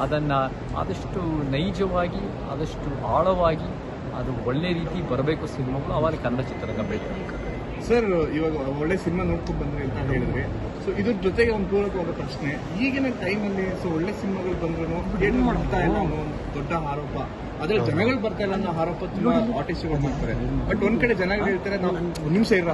ಅದನ್ನು ಆದಷ್ಟು ನೈಜವಾಗಿ ಆದಷ್ಟು ಆಳವಾಗಿ ಅದು ಒಳ್ಳೆ ರೀತಿ ಬರಬೇಕು ಸಿನಿಮಾಗಳು ಅವಾಗ ಕನ್ನಡ ಚಿತ್ರರಂಗ ಬೆಳೀಬೇಕು ಸರ್ ಇವಾಗ ಒಳ್ಳೆ ಸಿನಿಮಾ ನೋಡ್ಕೊಂಡು ಬಂದ್ರಿ ಅಂತ ಹೇಳಿದ್ರೆ ಸೊ ಇದ್ರ ಜೊತೆಗೆ ಒಂದು ಪೂರಕವಾದ ಪ್ರಶ್ನೆ ಈಗಿನ ಟೈಮಲ್ಲಿ ಸೊ ಒಳ್ಳೆ ಸಿನಿಮಾಗಳು ಬಂದ್ರು ಏನು ಮಾಡ್ತಾ ಇಲ್ಲ ಅನ್ನೋ ಒಂದು ದೊಡ್ಡ ಆರೋಪ. ಆದ್ರೆ ಜನಗಳು ಬರ್ತಾ ಇಲ್ಲ ಅನ್ನೋ ಆರೋಪ ತುಂಬಾ ಆರ್ಟಿಸ್ಟ್ಗಳು ಮಾಡ್ತಾರೆ. ಬಟ್ ಒಂದ್ ಕಡೆ ಜನಗಳು ಹೇಳ್ತಾರೆ ನಾವು ನಿಮಿಷ ಇರ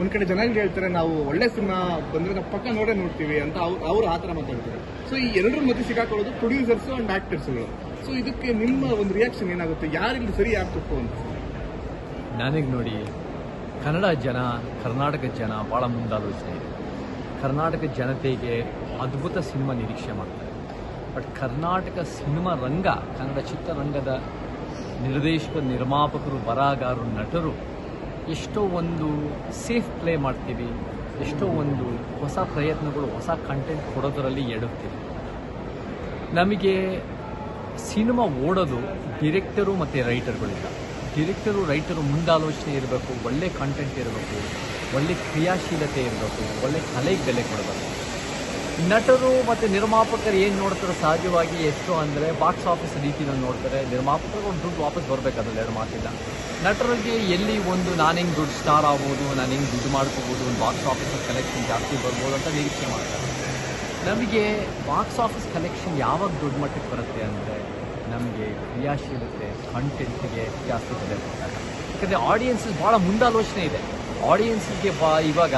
ಒಂದ್ ಕಡೆ ಜನ ಹೇಳ್ತಾರೆ, ನಾವು ಒಳ್ಳೆ ಸಿನಿಮಾ ಬಂದ್ರೆ ನಾವು ಪಕ್ಕ ನೋಡೇ ನೋಡ್ತೀವಿ ಅಂತ ಅವ್ರು ಅವ್ರು ಆ ಥರ ಮಾತಾಡ್ತಾರೆ. ಸೊ ಈ ಎರಡರ ಮಧ್ಯೆ ಸಿಗಾಕೊಳ್ಳೋದು ಪ್ರೊಡ್ಯೂಸರ್ಸ್ ಅಂಡ್ ಆಕ್ಟರ್ಸ್ಗಳು ಸೊ ಇದಕ್ಕೆ ನಿಮ್ಮ ಒಂದು ರಿಯಾಕ್ಷನ್ ಏನಾಗುತ್ತೆ? ಯಾರಿಲ್ಲಿ ಸರಿ ಯಾರು ತಪ್ಪು ಅಂತ? ನನಗೆ ನೋಡಿ, ಕನ್ನಡ ಜನ, ಕರ್ನಾಟಕ ಜನ ಭಾಳ ಮುಂದಾಲೋಚನೆ ಇದೆ. ಕರ್ನಾಟಕ ಜನತೆಗೆ ಅದ್ಭುತ ಸಿನಿಮಾ ನಿರೀಕ್ಷೆ ಮಾಡ್ತಾರೆ. ಬಟ್ ಕರ್ನಾಟಕ ಸಿನಿಮಾ ರಂಗ, ಕನ್ನಡ ಚಿತ್ರರಂಗದ ನಿರ್ದೇಶಕ ನಿರ್ಮಾಪಕರು ಬರಹಗಾರರು ನಟರು ಎಷ್ಟೋ ಒಂದು ಸೇಫ್ ಪ್ಲೇ ಮಾಡ್ತೀವಿ, ಎಷ್ಟೋ ಒಂದು ಹೊಸ ಪ್ರಯತ್ನಗಳು, ಹೊಸ ಕಂಟೆಂಟ್ ಕೊಡೋದರಲ್ಲಿ ಎಡುತ್ತೀವಿ ನಮಗೆ ಸಿನಿಮಾ ಓಡೋದು ಡಿರೆಕ್ಟರು ಮತ್ತು ರೈಟರ್ಗಳಿಂದ ಡಿರೆಕ್ಟರು ರೈಟರು ಮುಂದಾಲೋಚನೆ ಇರಬೇಕು, ಒಳ್ಳೆ ಕಂಟೆಂಟ್ ಇರಬೇಕು, ಒಳ್ಳೆ ಕ್ರಿಯಾಶೀಲತೆ ಇರಬೇಕು, ಒಳ್ಳೆ ಕಲೆಗೆ ಬೆಲೆ ಕೊಡಬೇಕು. ನಟರು ಮತ್ತು ನಿರ್ಮಾಪಕರು ಏನು ನೋಡ್ತಾರೆ ಸಹಜವಾಗಿ ಎಷ್ಟು ಅಂದರೆ ಬಾಕ್ಸ್ ಆಫೀಸ್ ರೀತಿಯಲ್ಲಿ ನೋಡ್ತಾರೆ. ನಿರ್ಮಾಪಕರು ಒಂದು ದುಡ್ಡು ವಾಪಸ್ ಬರಬೇಕಾದ್ರೆ ಎರಡು ಮಾತಿಲ್ಲ. ನಟರಿಗೆ ಎಲ್ಲಿ ಒಂದು ನಾನು ಹೆಂಗೆ ದುಡ್ಡು ಸ್ಟಾರ್ ಆಗ್ಬೋದು, ನಾನು ಹೆಂಗೆ ದುಡ್ಡು ಮಾಡ್ಕೋಬೋದು, ಒಂದು ಬಾಕ್ಸ್ ಆಫೀಸ್ ಕಲೆಕ್ಷನ್ ಜಾಸ್ತಿ ಬರ್ಬೋದು ಅಂತ ನಿರೀಕ್ಷೆ ಮಾಡ್ತಾರೆ. ನಮಗೆ ಬಾಕ್ಸ್ ಆಫೀಸ್ ಕಲೆಕ್ಷನ್ ಯಾವಾಗ ದೊಡ್ಡ ಮಟ್ಟಕ್ಕೆ ಬರುತ್ತೆ ಅಂದರೆ ನಮಗೆ ಕ್ರಿಯಾಶೀಲತೆ ಕಂಟೆಂಟ್ಗೆ ಜಾಸ್ತಿ ಬೆಲೆ ಕೊಡ್ತಾರೆ. ಯಾಕಂದರೆ ಆಡಿಯನ್ಸಸ್ ಭಾಳ ಮುಂದಾಲೋಚನೆ ಇದೆ. ಆಡಿಯನ್ಸ್ಗೆ ಬಾ ಇವಾಗ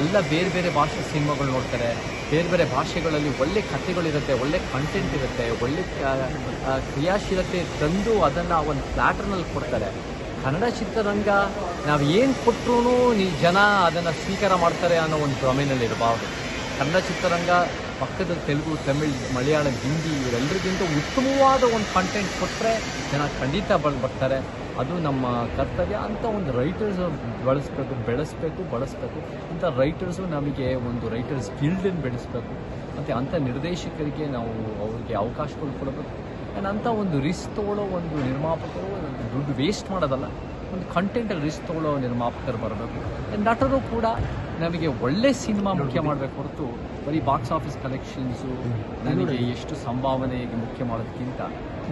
ಎಲ್ಲ ಬೇರೆ ಬೇರೆ ಭಾಷೆ ಸಿನಿಮಾಗಳು ನೋಡ್ತಾರೆ. ಬೇರೆ ಬೇರೆ ಭಾಷೆಗಳಲ್ಲಿ ಒಳ್ಳೆ ಕಥೆಗಳಿರುತ್ತೆ ಒಳ್ಳೆ ಕಂಟೆಂಟ್ ಇರುತ್ತೆ, ಒಳ್ಳೆ ಕ್ರಿಯಾಶೀಲತೆ ತಂದು ಅದನ್ನು ಒಂದು ಪ್ಲ್ಯಾಟ್ರ್ನಲ್ಲಿ ಕೊಡ್ತಾರೆ. ಕನ್ನಡ ಚಿತ್ರರಂಗ ನಾವು ಏನು ಕೊಟ್ಟರು ನೀ ಜನ ಅದನ್ನು ಸ್ವೀಕಾರ ಮಾಡ್ತಾರೆ ಅನ್ನೋ ಒಂದು ಭ್ರಮೆನಲ್ಲಿ ಇರಬಾರ್ದು. ಕನ್ನಡ ಚಿತ್ರರಂಗ ಪಕ್ಕದ ತೆಲುಗು, ತಮಿಳ್, ಮಲಯಾಳಂ, ಹಿಂದಿ ಇವರೆಲ್ಲರಿಗಿಂತ ಉತ್ತಮವಾದ ಒಂದು ಕಂಟೆಂಟ್ ಕೊಟ್ಟರೆ ಜನ ಖಂಡಿತ ಬಂದು ಬರ್ತಾರೆ. ಅದು ನಮ್ಮ ಕರ್ತವ್ಯ ಅಂತ ಒಂದು ರೈಟರ್ಸ್ ಬಳಸಬೇಕು ಬೆಳೆಸಬೇಕು ಬಳಸಬೇಕು. ಅಂಥ ರೈಟರ್ಸು ನಮಗೆ ಒಂದು ರೈಟರ್ಸ್ ಗಿಲ್ಡನ್ನು ಬೆಳೆಸಬೇಕು. ಮತ್ತು ಅಂಥ ನಿರ್ದೇಶಕರಿಗೆ ನಾವು ಅವ್ರಿಗೆ ಅವಕಾಶಗಳು ಕೊಡಬೇಕು. ಆ್ಯಂಡ್ ಅಂಥ ಒಂದು ರಿಸ್ಕ್ ತೊಗೊಳ್ಳೋ ಒಂದು ನಿರ್ಮಾಪಕರು ಒಂದು ದುಡ್ಡು ವೇಸ್ಟ್ ಮಾಡೋದಲ್ಲ ಒಂದು ಕಂಟೆಂಟಲ್ಲಿ ರಿಸ್ಕ್ ತೊಗೊಳ್ಳೋ ನಿರ್ಮಾಪಕರು ಬರಬೇಕು. ನಟರು ಕೂಡ ನಮಗೆ ಒಳ್ಳೆ ಸಿನಿಮಾ ಮುಖ್ಯ ಮಾಡಬೇಕು ಹೊರತು ಬರೀ ಬಾಕ್ಸ್ ಆಫೀಸ್ ಕಲೆಕ್ಷನ್ಸು ನನಗೆ ಎಷ್ಟು ಸಂಭಾವನೆಗೆ ಮುಖ್ಯ ಮಾಡೋದಕ್ಕಿಂತ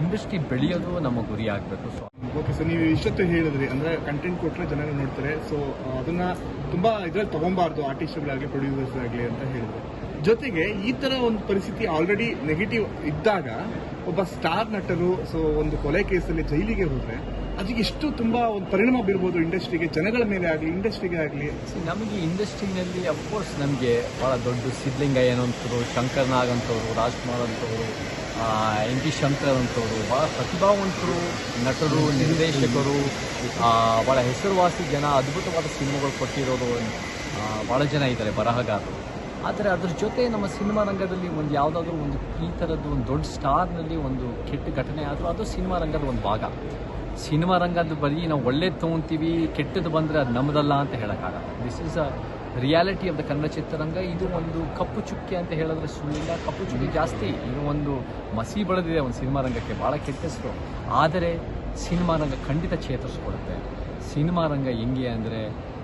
ಇಂಡಸ್ಟ್ರಿ ಬೆಳೆಯೋದು ನಮ್ಮ ಗುರಿ ಆಗಬೇಕು. ಸೊ ಓಕೆ ಸೊ ನೀವು ಇಷ್ಟೊತ್ತು ಹೇಳಿದ್ರಿ ಅಂದ್ರೆ ಕಂಟೆಂಟ್ ಕೊಟ್ಟರೆ ಜನರು ನೋಡ್ತಾರೆ. ಸೊ ಅದನ್ನ ತುಂಬಾ ಇದ್ರಲ್ಲಿ ತಗೊಂಬಾರ್ದು ಆರ್ಟಿಸ್ಟ್ಗಳಾಗಲಿ ಪ್ರೊಡ್ಯೂಸರ್ಸ್ ಆಗಲಿ ಅಂತ ಹೇಳಿದ್ರು. ಜೊತೆಗೆ ಈ ತರ ಒಂದು ಪರಿಸ್ಥಿತಿ ಆಲ್ರೆಡಿ ನೆಗೆಟಿವ್ ಇದ್ದಾಗ ಒಬ್ಬ ಸ್ಟಾರ್ ನಟರು ಸೊ ಒಂದು ಕೊಲೆ ಕೇಸಲ್ಲಿ ಜೈಲಿಗೆ ಹೋದ್ರೆ ಅದಕ್ಕೆ ಎಷ್ಟು ತುಂಬಾ ಒಂದು ಪರಿಣಾಮ ಬೀರ್ಬೋದು ಇಂಡಸ್ಟ್ರಿಗೆ ಜನಗಳ ಮೇಲೆ ಆಗಲಿ ಇಂಡಸ್ಟ್ರಿಗೆ ಆಗಲಿ. ಸೊ ನಮಗೆ ಇಂಡಸ್ಟ್ರಿನಲ್ಲಿ ಅಫ್ಕೋರ್ಸ್ ನಮಗೆ ಭಾಳ ದೊಡ್ಡ ಸಿದ್ಲಿಂಗಯ್ಯನ್ ಅಂತವರು ಶಂಕರ್ ನಾಗ್ ಅಂತವರು ರಾಜ್ಕುಮಾರ್ ಅಂತವರು ಎನ್ ಟಿ ಶಂಕರ್ ಅಂತವರು ಭಾಳ ಪ್ರತಿಭಾವಂತರು ನಟರು, ನಿರ್ದೇಶಕರು ಭಾಳ ಹೆಸರುವಾಸಿ ಜನ, ಅದ್ಭುತವಾದ ಸಿನಿಮಾಗಳು ಕೊಟ್ಟಿರೋರು ಭಾಳ ಜನ ಇದ್ದಾರೆ, ಬರಹಗಾರರು. ಆದರೆ ಅದ್ರ ಜೊತೆ ನಮ್ಮ ಸಿನಿಮಾ ರಂಗದಲ್ಲಿ ಒಂದು ಯಾವುದಾದ್ರೂ ಒಂದು ಈ ಥರದ್ದು ಒಂದು ದೊಡ್ಡ ಸ್ಟಾರ್ನಲ್ಲಿ ಒಂದು ಕೆಟ್ಟ ಘಟನೆ ಆದರೂ ಅದು ಸಿನಿಮಾ ರಂಗದ ಒಂದು ಭಾಗ. ಸಿನಿಮಾ ರಂಗದ ಬರೀ ನಾವು ಒಳ್ಳೇದು ತೊಗೊತೀವಿ, ಕೆಟ್ಟದ್ದು ಬಂದರೆ ಅದು ನಮ್ಮದಲ್ಲ ಅಂತ ಹೇಳೋಕ್ಕಾಗಲ್ಲ. This is a reality of the Kannada ಚಿತ್ರರಂಗ. ಇದು ಒಂದು ಕಪ್ಪು ಚುಕ್ಕೆ ಅಂತ ಹೇಳಿದ್ರೆ ಸುಳ್ಳಿಲ್ಲ. ಕಪ್ಪು ಚುಕ್ಕೆ ಜಾಸ್ತಿ. ಇದು ಒಂದು ಮಸಿ ಬಳದಿದೆ ಒಂದು ಸಿನಿಮಾ ರಂಗಕ್ಕೆ. ಭಾಳ ಕೆಟ್ಟ ಹೆಸರು. ಆದರೆ ಸಿನಿಮಾ ರಂಗ ಖಂಡಿತ ಚೇತರಿಸ್ಕೊಡುತ್ತೆ. ಸಿನಿಮಾ ರಂಗ ಹೆಂಗೆ ಅಂದರೆ,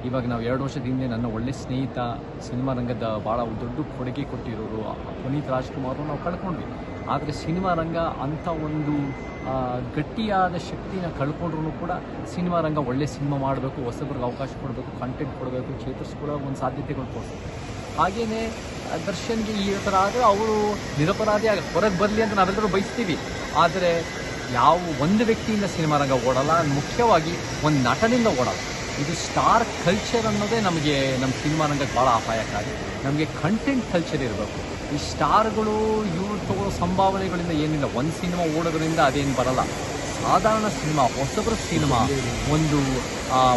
ಇವಾಗ ನಾವು ಎರಡು ವರ್ಷದ ಹಿಂದೆ ನನ್ನ ಒಳ್ಳೆ ಸ್ನೇಹಿತ ಸಿನಿಮಾ ರಂಗದ ಭಾಳ ದೊಡ್ಡ ಕೊಡುಗೆ ಕೊಟ್ಟಿರೋರು ಪುನೀತ್ ರಾಜ್ಕುಮಾರ್ ನಾವು ಕಳ್ಕೊಂಡ್ವಿ. ಆದರೆ ಸಿನಿಮಾ ರಂಗ ಅಂಥ ಒಂದು ಗಟ್ಟಿಯಾದ ಶಕ್ತಿನ ಕಳ್ಕೊಂಡ್ರು ಕೂಡ ಸಿನಿಮಾ ರಂಗ ಒಳ್ಳೆ ಸಿನಿಮಾ ಮಾಡಬೇಕು, ಹೊಸಬ್ರಿಗೆ ಅವಕಾಶ ಕೊಡಬೇಕು ಕಂಟೆಂಟ್ ಕೊಡಬೇಕು ಚೇತರಿಸ್ಕೊಳ್ಳೋ ಒಂದು ಸಾಧ್ಯತೆಗಳು ಕೊಡ್ಬೇಕು ಹಾಗೆಯೇ ದರ್ಶನ್ಗೆ ಈ ಥರ ಆದರೆ ಅವರು ನಿರಪರಾಧಿ ಆಗ, ಹೊರಗೆ ಬರಲಿ ಅಂತ ನಾವೆಲ್ಲರೂ ಬಯಸ್ತೀವಿ. ಆದರೆ, ಯಾವ ಒಂದು ವ್ಯಕ್ತಿಯಿಂದ ಸಿನಿಮಾ ರಂಗ ಓಡಲ್ಲ, ಮುಖ್ಯವಾಗಿ ಒಂದು ನಟನಿಂದ ಓಡಲ್ಲ. ಇದು ಸ್ಟಾರ್ ಕಲ್ಚರ್ ಅನ್ನೋದೇ ನಮಗೆ ನಮ್ಮ ಸಿನಿಮಾ ರಂಗಕ್ಕೆ ಭಾಳ ಅಪಾಯಕಾರಿ. ನಮಗೆ ಕಂಟೆಂಟ್ ಕಲ್ಚರ್ ಇರಬೇಕು. ಈ ಸ್ಟಾರ್ಗಳು ಇವ್ರು ತಗೊಳ್ಳೋ ಸಂಭಾವನೆಗಳಿಂದ ಏನಿಲ್ಲ. ಒಂದು ಸಿನಿಮಾ ಓಡೋದ್ರಿಂದ ಅದೇನು ಬರಲ್ಲ. ಸಾಧಾರಣ ಸಿನಿಮಾ, ಹೊಸಬರ ಸಿನಿಮಾ, ಒಂದು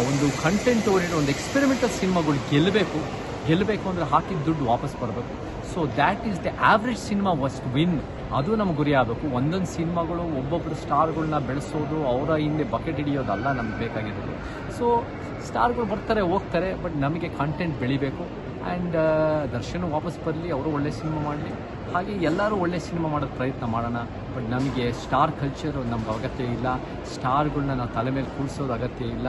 ಒಂದು ಕಂಟೆಂಟ್ ಓರಿಯೆಂಟ್ ಒಂದು ಎಕ್ಸ್ಪೆರಿಮೆಂಟಲ್ ಸಿನಿಮಾಗಳು ಗೆಲ್ಲಬೇಕು. ಗೆಲ್ಲಬೇಕು ಅಂದರೆ ಹಾಕಿದ ದುಡ್ಡು ವಾಪಸ್ ಬರಬೇಕು. So that is the average cinema worst win ಅದು ನಮ್ಗೆ ಗುರಿ ಆಗಬೇಕು. ಒಂದೊಂದು ಸಿನಿಮಾಗಳು ಒಬ್ಬೊಬ್ಬರು ಸ್ಟಾರ್ಗಳನ್ನ ಬೆಳೆಸೋದು, ಅವರ ಹಿಂದೆ ಬಕೆಟ್ ಹಿಡಿಯೋದಲ್ಲ ನಮ್ಗೆ ಬೇಕಾಗಿರೋದು. ಸೊ ಸ್ಟಾರ್ಗಳು ಬರ್ತಾರೆ, ಹೋಗ್ತಾರೆ ಬಟ್ ನಮಗೆ ಕಂಟೆಂಟ್ ಬೆಳಿಬೇಕು. ಆ್ಯಂಡ್ ದರ್ಶನ್ ವಾಪಸ್ ಬರಲಿ, ಅವರು ಒಳ್ಳೆ ಸಿನಿಮಾ ಮಾಡಲಿ. ಹಾಗೆ ಎಲ್ಲರೂ ಒಳ್ಳೆ ಸಿನಿಮಾ ಮಾಡೋಕ್ಕೆ ಪ್ರಯತ್ನ ಮಾಡೋಣ. ಬಟ್ ನಮಗೆ ಸ್ಟಾರ್ ಕಲ್ಚರ್ ನಮ್ಗೆ ಅಗತ್ಯ ಇಲ್ಲ. ಸ್ಟಾರ್ಗಳನ್ನ ನಾವು ತಲೆ ಮೇಲೆ ಕೂಡಿಸೋದು ಅಗತ್ಯ ಇಲ್ಲ.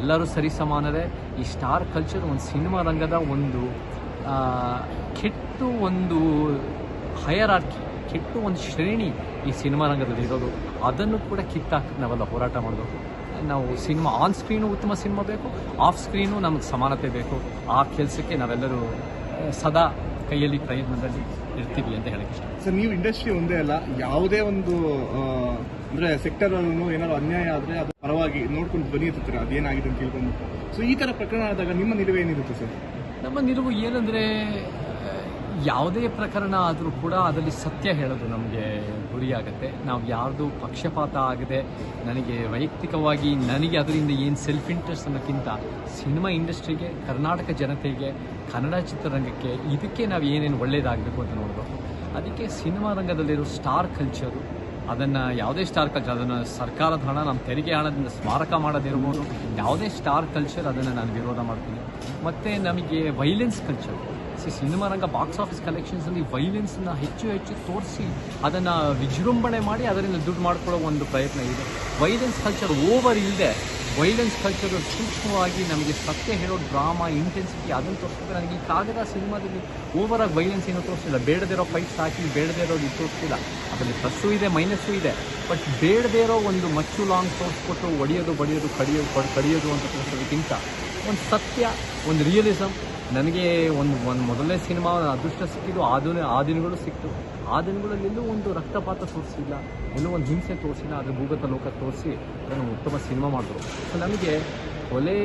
ಎಲ್ಲರೂ ಸರಿ ಸಮಾನರೇ. ಈ ಸ್ಟಾರ್ ಕಲ್ಚರ್ ಒಂದು ಸಿನಿಮಾ ರಂಗದ ಒಂದು ಕೆಟ್ಟು ಒಂದು ಹಯರಾರ್ಕಿ ಕೆಟ್ಟು ಒಂದು ಶ್ರೇಣಿ ಈ ಸಿನಿಮಾ ರಂಗದಲ್ಲಿ ಇರೋದು. ಅದನ್ನು ಕೂಡ ಕಿತ್ತಾಕಿ ನಾವೆಲ್ಲ ಹೋರಾಟ ಮಾಡಬೇಕು ನಾವು ಸಿನಿಮಾ ಆನ್ ಸ್ಕ್ರೀನು ಉತ್ತಮ ಸಿನಿಮಾ ಬೇಕು ಆಫ್ ಸ್ಕ್ರೀನು ನಮಗೆ ಸಮಾನತೆ ಬೇಕು. ಆ ಕೆಲಸಕ್ಕೆ ನಾವೆಲ್ಲರೂ ಸದಾ ಕೈಯಲ್ಲಿ ಪ್ರಯತ್ನದಲ್ಲಿ ಇರ್ತೀವಿ ಅಂತ ಹೇಳಕ್ಕೆ ಇಷ್ಟ. ಸರ್ ನೀವು ಇಂಡಸ್ಟ್ರಿ ಒಂದೇ ಅಲ್ಲ ಯಾವುದೇ ಒಂದು ಅಂದರೆ ಸೆಕ್ಟರ್ ಏನಾದ್ರು ಅನ್ಯಾಯ ಆದ್ರೆ ಅದು ಪರವಾಗಿ ನೋಡ್ಕೊಂಡು ಧ್ವನಿ ಎತ್ತುತ್ತಾರೆ ಅದೇನಾಗಿದೆ ಅಂತ ತಿಳ್ಕೊಂಡು ಸೊ ಈ ತರ ಪ್ರಕರಣ ಆದಾಗ ನಿಮ್ಮ ನಿಲುವು ಏನಿರುತ್ತೆ ಸರ್? ನಮ್ಮ ನಿಲುವು ಏನಂದರೆ ಯಾವುದೇ ಪ್ರಕರಣ ಆದರೂ ಕೂಡ ಅದರಲ್ಲಿ ಸತ್ಯ ಹೇಳೋದು ನಮಗೆ ಗುರಿಯಾಗತ್ತೆ. ನಾವು ಯಾರ್ದು ಪಕ್ಷಪಾತ ಆಗದೆ, ನನಗೆ ವೈಯಕ್ತಿಕವಾಗಿ ನನಗೆ ಅದರಿಂದ ಏನು ಸೆಲ್ಫ್ ಇಂಟ್ರೆಸ್ಟ್ ಅನ್ನೋಕ್ಕಿಂತ ಸಿನಿಮಾ ಇಂಡಸ್ಟ್ರಿಗೆ, ಕರ್ನಾಟಕ ಜನತೆಗೆ, ಕನ್ನಡ ಚಿತ್ರರಂಗಕ್ಕೆ ಇದಕ್ಕೆ ನಾವು ಏನೇನು ಒಳ್ಳೆಯದಾಗಬೇಕು ಅಂತ ನೋಡಬೇಕು. ಅದಕ್ಕೆ ಸಿನಿಮಾ ರಂಗದಲ್ಲಿರೋ ಸ್ಟಾರ್ ಕಲ್ಚರು ಅದನ್ನು ಯಾವುದೇ ಸ್ಟಾರ್ ಕಲ್ಚರ್ ಅದನ್ನು ಸರ್ಕಾರದ ಹಣ ನಮ್ಮ ತೆರಿಗೆ ಹಣದಿಂದ ಸ್ಮಾರಕ ಮಾಡೋದಿರ್ಬೋದು, ಯಾವುದೇ ಸ್ಟಾರ್ ಕಲ್ಚರ್ ಅದನ್ನು ನಾನು ವಿರೋಧ ಮಾಡ್ತೀನಿ. ಮತ್ತು ನಮಗೆ ವೈಲೆನ್ಸ್ ಕಲ್ಚರ್ ಸಿ ಸಿನಿಮಾ ರಂಗ ಬಾಕ್ಸ್ ಆಫೀಸ್ ಕಲೆಕ್ಷನ್ಸಲ್ಲಿ ವೈಲೆನ್ಸ್ನ ಹೆಚ್ಚು ಹೆಚ್ಚು ತೋರಿಸಿ ಅದನ್ನು ವಿಜೃಂಭಣೆ ಮಾಡಿ ಅದರಿಂದ ದುಡ್ಡು ಮಾಡ್ಕೊಳ್ಳೋ ಒಂದು ಪ್ರಯತ್ನ ಇದೆ. ವೈಲೆನ್ಸ್ ಕಲ್ಚರ್ ಓವರ್ ಇಲ್ಲದೆ ವೈಲೆನ್ಸ್ ಕಲ್ಚರ್ ಸೂಕ್ಷ್ಮವಾಗಿ ನಮಗೆ ಸತ್ಯ ಹೇಳೋ ಡ್ರಾಮಾ ಇಂಟೆನ್ಸಿಟಿ ಅದನ್ನು ತೋರಿಸ್ತಾರೆ ನನಗೆ ಈ ಕಾಗದ ಸಿನಿಮಾದಲ್ಲಿ ಓವರ್ ಆಗಿ ವೈಲೆನ್ಸ್ ಏನೂ ತೋರಿಸಿಲ್ಲ. ಬೇಡದಿರೋ ಫೈಟ್ಸ್ ಹಾಕಿ ಬೇಡದೇ ಇರೋದು ಇದು ತೋರಿಸ್ತಿಲ್ಲ ಅದರಲ್ಲಿ ಪ್ಲಸ್ಸು ಇದೆ ಮೈನಸ್ಸು ಇದೆ. ಬಟ್ ಬೇಡದೇ ಇರೋ ಒಂದು ಮಚ್ಚು ಲಾಂಗ್ ತೋರಿಸ್ಕೊಟ್ಟು ಒಡೆಯೋದು ಬಡಿಯೋದು ಕಡಿಯೋದು ಕಡ್- ಕಡಿಯೋದು ಅಂತ ತೋರಿಸೋದಕ್ಕಿಂತ ಒಂದು ಸತ್ಯ, ಒಂದು ರಿಯಲಿಸಮ್ ನನಗೆ ಒಂದು ಒಂದು ಮೊದಲನೇ ಸಿನಿಮಾ ಅದೃಷ್ಟ ಸಿಕ್ಕಿದ್ದು ದಿನ, ಆ ದಿನಗಳು ಸಿಕ್ತು. ಆ ದಿನಗಳಲ್ಲಿ ಒಂದು ರಕ್ತಪಾತ ತೋರಿಸಿಲ್ಲ. ಎಲ್ಲೂ ಒಂದು ಹಿಂಸೆ ತೋರಿಸಿಲ್ಲ. ಅದ್ರ ಭೂಗತ ಲೋಕ ತೋರಿಸಿ ಅದನ್ನು ಉತ್ತಮ ಸಿನಿಮಾ ಮಾಡಿದ್ರು. ಸೊ ನಮಗೆ ಕೊಲೆ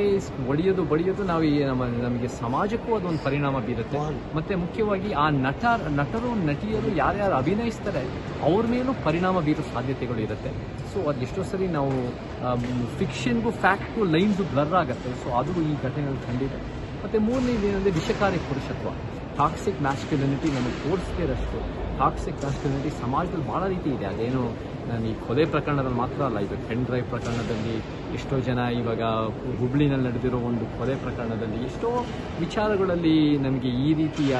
ಒಡೆಯೋದು, ಬಡಿಯೋದು ನಾವು ಈ ನಮ್ಮ, ನಮಗೆ ಸಮಾಜಕ್ಕೂ ಅದೊಂದು ಪರಿಣಾಮ ಬೀರುತ್ತೆ. ಮತ್ತು ಮುಖ್ಯವಾಗಿ ಆ ನಟ, ನಟರು, ನಟಿಯರು ಯಾರ್ಯಾರು ಅಭಿನಯಿಸ್ತಾರೆ, ಅವ್ರ ಮೇಲೂ ಪರಿಣಾಮ ಬೀರೋ ಸಾಧ್ಯತೆಗಳು ಇರುತ್ತೆ. ಸೊ ಅದು ಎಷ್ಟೋ ಸರಿ ನಾವು ಫಿಕ್ಷನ್ಗೂ ಫ್ಯಾಕ್ಟ್ಗೂ ಲೈನ್ಸು ಬ್ಲರ್ ಆಗುತ್ತೆ. ಸೊ ಅದು ಈ ಘಟನೆಗಳು ಕಂಡಿದೆ. ಮತ್ತು ಮೂರನೇದು ಏನಂದ್ರೆ ವಿಷಕಾರಿ ಪುರುಷತ್ವ. ಟಾಕ್ಸಿಕ್ ಮ್ಯಾಸ್ಕ್ಯುಲಿನಿಟಿ ನಮಗೆ ತೋರಿಸ್ತೇ ಇರೋಷ್ಟು ಟಾಕ್ಸಿಕ್ ಮ್ಯಾಸ್ಕ್ಯುಲಿನಿಟಿ ಸಮಾಜದಲ್ಲಿ ಭಾಳ ರೀತಿ ಇದೆ. ಅದೇನು ನಾನು ಈ ಕೊಲೆ ಪ್ರಕರಣದಲ್ಲಿ ಮಾತ್ರ ಅಲ್ಲ, ಇದು ಪೆನ್ ಡ್ರೈವ್ ಪ್ರಕರಣದಲ್ಲಿ ಎಷ್ಟೋ ಜನ ಇವಾಗ ಹುಬ್ಳಿನಲ್ಲಿ ನಡೆದಿರೋ ಒಂದು ಕೊಲೆ ಪ್ರಕರಣದಲ್ಲಿ ಎಷ್ಟೋ ವಿಚಾರಗಳಲ್ಲಿ ನಮಗೆ ಈ ರೀತಿಯ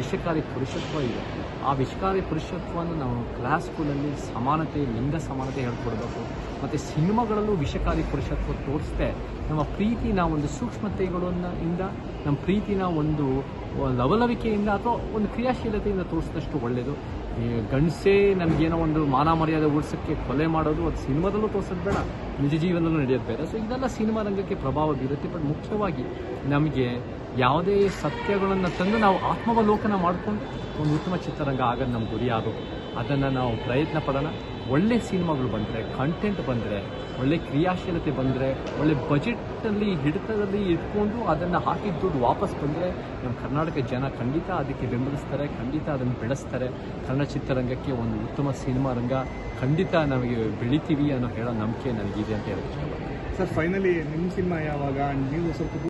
ವಿಷಕಾರಿ ಪುರುಷತ್ವ ಇದೆ. ಆ ವಿಷಕಾರಿ ಪುರುಷತ್ವವನ್ನು ನಾವು ಕ್ಲಾಸ್ ಸ್ಕೂಲಲ್ಲಿ ಸಮಾನತೆ, ಲಿಂಗ ಸಮಾನತೆ ಹೇಳ್ಕೊಡ್ಬೇಕು. ಮತ್ತು ಸಿನಿಮಾಗಳಲ್ಲೂ ವಿಷಕಾರಿ ಪುರುಷತ್ವ ತೋರಿಸ್ದೆ ನಮ್ಮ ಪ್ರೀತಿನ ಒಂದು ಸೂಕ್ಷ್ಮತೆಗಳನ್ನು ಇಂದ, ನಮ್ಮ ಪ್ರೀತಿನ ಒಂದು ಲವಲವಿಕೆಯಿಂದ ಅಥವಾ ಒಂದು ಕ್ರಿಯಾಶೀಲತೆಯಿಂದ ತೋರಿಸಿದಷ್ಟು ಒಳ್ಳೆಯದು ಗಂಡಸೇ ನಮಗೇನೋ ಒಂದು ಮಾನ ಮರ್ಯಾದೆ ಉಳಿಸೋಕ್ಕೆ ಕೊಲೆ ಮಾಡೋದು ಅದು ಸಿನಿಮಾದಲ್ಲೂ ತೋರಿಸೋದು ಬೇಡ, ನಿಜ ಜೀವನದಲ್ಲೂ ನಡೆಯೋದು ಬೇಡ. ಸೊ ಇದೆಲ್ಲ ಸಿನಿಮಾ ರಂಗಕ್ಕೆ ಪ್ರಭಾವ ಬೀರುತ್ತೆ ಬಟ್ ಮುಖ್ಯವಾಗಿ ನಮಗೆ ಯಾವುದೇ ಸತ್ಯಗಳನ್ನು ತಂದು ನಾವು ಆತ್ಮಾವಲೋಕನ ಮಾಡಿಕೊಂಡು ಒಂದು ಉತ್ತಮ ಚಿತ್ರರಂಗ ಆಗೋದು ನಮ್ಮ ಗುರಿ ಆಗಬೇಕು ಅದನ್ನು ನಾವು ಪ್ರಯತ್ನ ಪಡೋಣ. ಒಳ್ಳೆ ಸಿನಿಮಾಗಳು ಬಂದರೆ ಕಂಟೆಂಟ್ ಬಂದರೆ, ಒಳ್ಳೆ ಕ್ರಿಯಾಶೀಲತೆ ಬಂದರೆ, ಒಳ್ಳೆ ಬಜೆಟಲ್ಲಿ ಹಿಡಿತದಲ್ಲಿ ಇಟ್ಕೊಂಡು ಅದನ್ನು ಹಾಕಿದ ದುಡ್ಡು ವಾಪಸ್ ಬಂದರೆ ನಮ್ಮ ಕರ್ನಾಟಕ ಜನ ಖಂಡಿತ ಅದಕ್ಕೆ ಬೆಂಬಲಿಸ್ತಾರೆ, ಖಂಡಿತ ಅದನ್ನು ಬೆಳೆಸ್ತಾರೆ. ಕನ್ನಡ ಚಿತ್ರರಂಗಕ್ಕೆ ಒಂದು ಉತ್ತಮ ಸಿನಿಮಾ ರಂಗ ಖಂಡಿತ ನಮಗೆ ಬೆಳಿತೀವಿ ಅನ್ನೋ ಹೇಳೋ ನಂಬಿಕೆ ನನಗಿದೆ ಅಂತ ಹೇಳೋಕ್ಕೆ ಸರ್ ಫೈನಲಿ ನಿಮ್ಮ ಸಿನಿಮಾ ಯಾವಾಗ? ನೀವು ಸ್ವಲ್ಪ